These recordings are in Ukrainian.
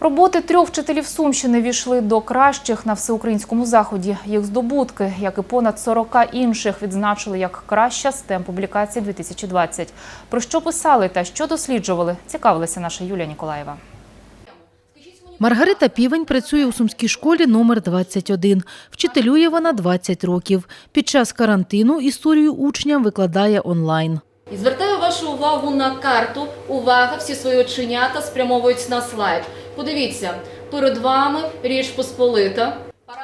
Роботи трьох вчителів Сумщини війшли до кращих на всеукраїнському заході. Їх здобутки, як і понад 40 інших, відзначили як краща STEM публікації 2020. Про що писали та що досліджували, цікавилася наша Юлія Ніколаєва. Маргарита Півень працює у сумській школі номер 21. Вчителює вона 20 років. Під час карантину історію учням викладає онлайн. І звертаю вашу увагу на карту. Увага, всі свої оченята спрямовують на слайд. Подивіться, перед вами річ Посполита.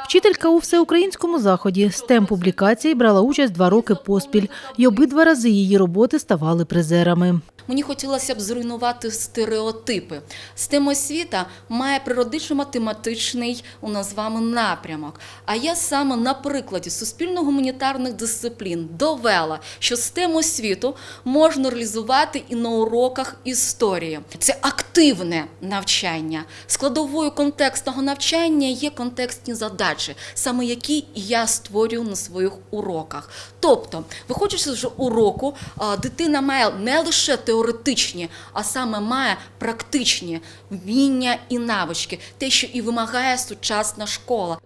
Вчителька у всеукраїнському заході STEM публікації брала участь два роки поспіль, і обидва рази її роботи ставали призерами. Мені хотілося б зруйнувати стереотипи. STEM освіта має природично-математичний у нас з вами напрямок. А я саме на прикладі суспільно-гуманітарних дисциплін довела, що STEM освіту можна реалізувати і на уроках історії. Це активне навчання. Складовою контекстного навчання є контекстні задачі, саме які я створюю на своїх уроках. Тобто, виходячи з уроку, дитина має не лише теоретичні, а саме має практичні вміння і навички, те, що і вимагає сучасна школа.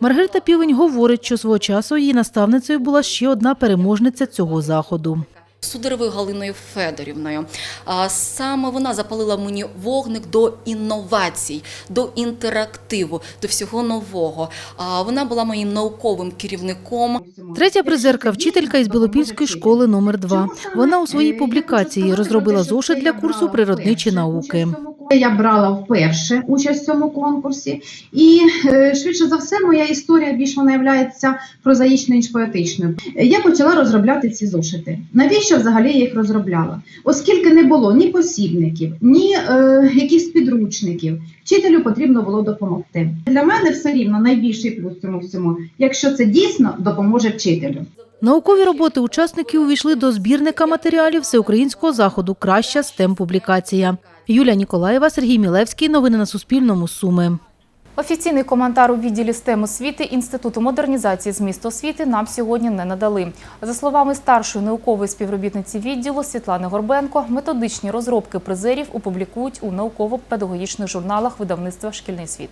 Маргарита Півень говорить, що свого часу її наставницею була ще одна переможниця цього заходу. Сударовою Галиною Федорівною. Саме вона запалила мені вогник до інновацій, до інтерактиву, до всього нового. Вона була моїм науковим керівником. Третя призерка вчителька із Білопільської школи номер 2 Вона у своїй публікації розробила зошит для курсу природничі науки. Я брала вперше участь в цьому конкурсі, і е, швидше за все, моя історія більш вона є прозаїчною ніж поетичною. Я почала розробляти ці зошити. Навіщо взагалі я їх розробляла? Оскільки не було ні посібників, ні е, якихось підручників, вчителю потрібно було допомогти. Для мене все рівно найбільший плюс цьому всьому, якщо це дійсно допоможе вчителю. Наукові роботи учасників увійшли до збірника матеріалів всеукраїнського заходу Краща STEM публікація. Юлія Ніколаєва, Сергій Мілевський. Новини на Суспільному. Суми. Офіційний коментар у відділі STEM освіти Інституту модернізації змісту освіти нам сьогодні не надали. За словами старшої наукової співробітниці відділу Світлани Горбенко, методичні розробки призерів опублікують у науково-педагогічних журналах видавництва Шкільний світ.